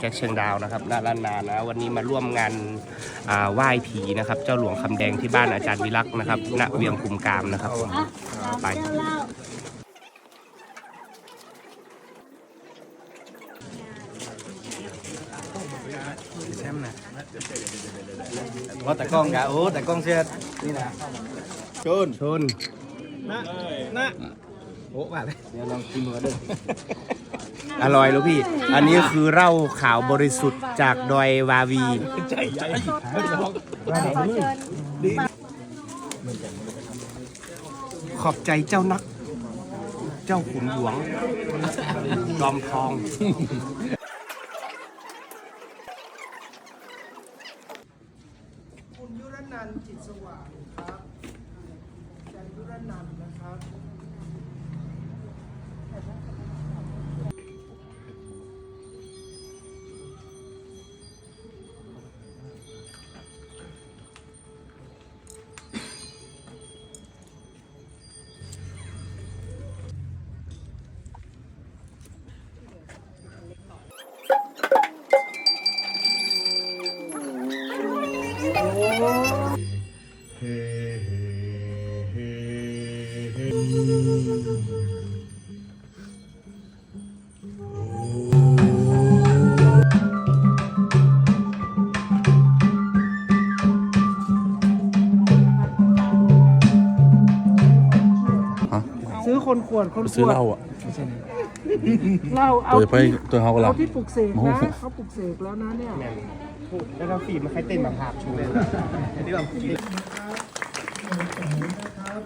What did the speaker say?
แจ็คเชียงดาวนะครับนาลานนานะวันนี้มาร่วมงานอ่าไหว้ผีนะครับ เจ้าหลวงคำแดงที่บ้านอาจารย์วิรักษ์นะครับณเวียงคุมกามนะครับผมไปแชมป์นะเพราะแต่กล้องกะโอ้แต่กล้องเสียนี่นะชนชนนะนะโอ้ว่าเลยเดี๋ยวลองกินมาด้วย อร่อยแล้วพี่ อันนี้คือเหล้าขาวบริสุทธิ์จากดอยวาวี ใจใจขอบใจเจ้านัก เจ้าขุนหลวง จอมทอง คุณยุรนันท์จิตสว่างครับอาจารย์ยุรนันท์นะครับ อคนขวดคนขซื้อวดเหล้าอะ เหล้าเอาตัวที่ตัวเขากเอาที่ปลุกเสกนะเขาปลุกเสกแล้วนะเนี่ย แล้วเราฝีมันคล้เต้นแบบหาบชูเลยอบคุนะครับ